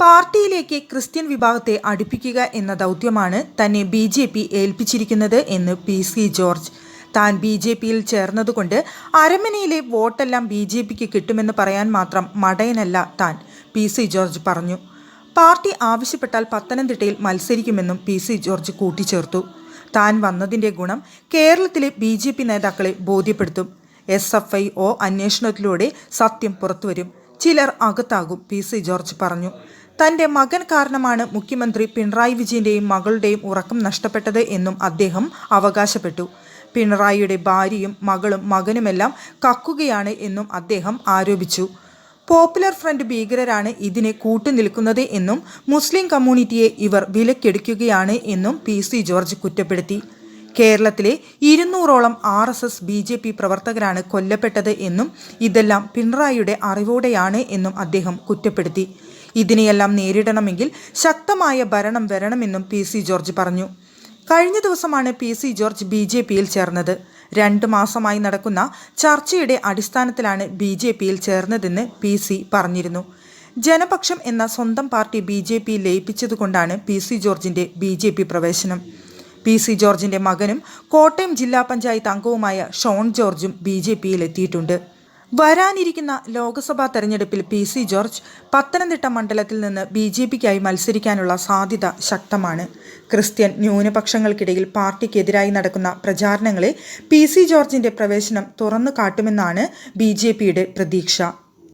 പാർട്ടിയിലേക്ക് ക്രിസ്ത്യൻ വിഭാഗത്തെ അടുപ്പിക്കുക എന്ന ദൗത്യമാണ് തന്നെ ബി ജെ പി ഏൽപ്പിച്ചിരിക്കുന്നത് എന്ന് പി സി ജോർജ്. താൻ ബി ജെ പിയിൽ ചേർന്നതുകൊണ്ട് അരമനയിലെ വോട്ടെല്ലാം ബി ജെ പിക്ക് കിട്ടുമെന്ന് പറയാൻ മാത്രം മടയനല്ല താൻ പി സി ജോർജ് പറഞ്ഞു. പാർട്ടി ആവശ്യപ്പെട്ടാൽ പത്തനംതിട്ടയിൽ മത്സരിക്കുമെന്നും പി സി ജോർജ് കൂട്ടിച്ചേർത്തു. താൻ വന്നതിന്റെ ഗുണം കേരളത്തിലെ ബി ജെ പി നേതാക്കളെ ബോധ്യപ്പെടുത്തും. എസ് എഫ് ഐ ഒ അന്വേഷണത്തിലൂടെ സത്യം പുറത്തുവരും. ചിലർ അകത്താകും പി സി ജോർജ് പറഞ്ഞു. തന്റെ മകൻ കാരണമാണ് മുഖ്യമന്ത്രി പിണറായി വിജയന്റെയും മകളുടെയും ഉറക്കം നഷ്ടപ്പെട്ടത് എന്നും അദ്ദേഹം അവകാശപ്പെട്ടു. പിണറായിയുടെ ഭാര്യയും മകളും മകനുമെല്ലാം കക്കുകയാണ് എന്നും അദ്ദേഹം ആരോപിച്ചു. പോപ്പുലർ ഫ്രണ്ട് ഭീകരരാണ് ഇതിനെ കൂട്ടുനിൽക്കുന്നത് എന്നും മുസ്ലിം കമ്മ്യൂണിറ്റിയെ ഇവർ വിലക്കെടുക്കുകയാണ് എന്നും പി സി ജോർജ് കുറ്റപ്പെടുത്തി. കേരളത്തിലെ ഇരുന്നൂറോളം R S S B J P പ്രവർത്തകരാണ് കൊല്ലപ്പെട്ടത് എന്നും ഇതെല്ലാം പിണറായിയുടെ അറിവോടെയാണ് എന്നും അദ്ദേഹം കുറ്റപ്പെടുത്തി. ഇതിനെയെല്ലാം നേരിടണമെങ്കിൽ ശക്തമായ ഭരണം വരണമെന്നും പി സി ജോർജ് പറഞ്ഞു. കഴിഞ്ഞ ദിവസമാണ് P C George B J പിയിൽ ചേർന്നത്. രണ്ട് മാസമായി നടക്കുന്ന ചർച്ചയുടെ അടിസ്ഥാനത്തിലാണ് ബി ജെ പിയിൽ ചേർന്നതെന്ന് പി സി പറഞ്ഞിരുന്നു. ജനപക്ഷം എന്ന സ്വന്തം പാർട്ടി ബി ജെ പി ലയിപ്പിച്ചതുകൊണ്ടാണ് പി സി ജോർജിന്റെ ബി ജെ പി പ്രവേശനം. പി സി ജോർജിന്റെ മകനും കോട്ടയം ജില്ലാ പഞ്ചായത്ത് അംഗവുമായ ഷോൺ ജോർജും ബി ജെ പിയിൽ എത്തിയിട്ടുണ്ട്. വരാനിരിക്കുന്ന ലോക്സഭാ തെരഞ്ഞെടുപ്പിൽ പി സി ജോർജ് പത്തനംതിട്ട മണ്ഡലത്തിൽ നിന്ന് ബി ജെ പിക്കായി മത്സരിക്കാനുള്ള സാധ്യത ശക്തമാണ്. ക്രിസ്ത്യൻ ന്യൂനപക്ഷങ്ങൾക്കിടയിൽ പാർട്ടിക്കെതിരായി നടക്കുന്ന പ്രചാരണങ്ങളെ പി സി ജോർജിന്റെ പ്രവേശനം തുറന്നു കാട്ടുമെന്നാണ് ബി ജെ പിയുടെ പ്രതീക്ഷ.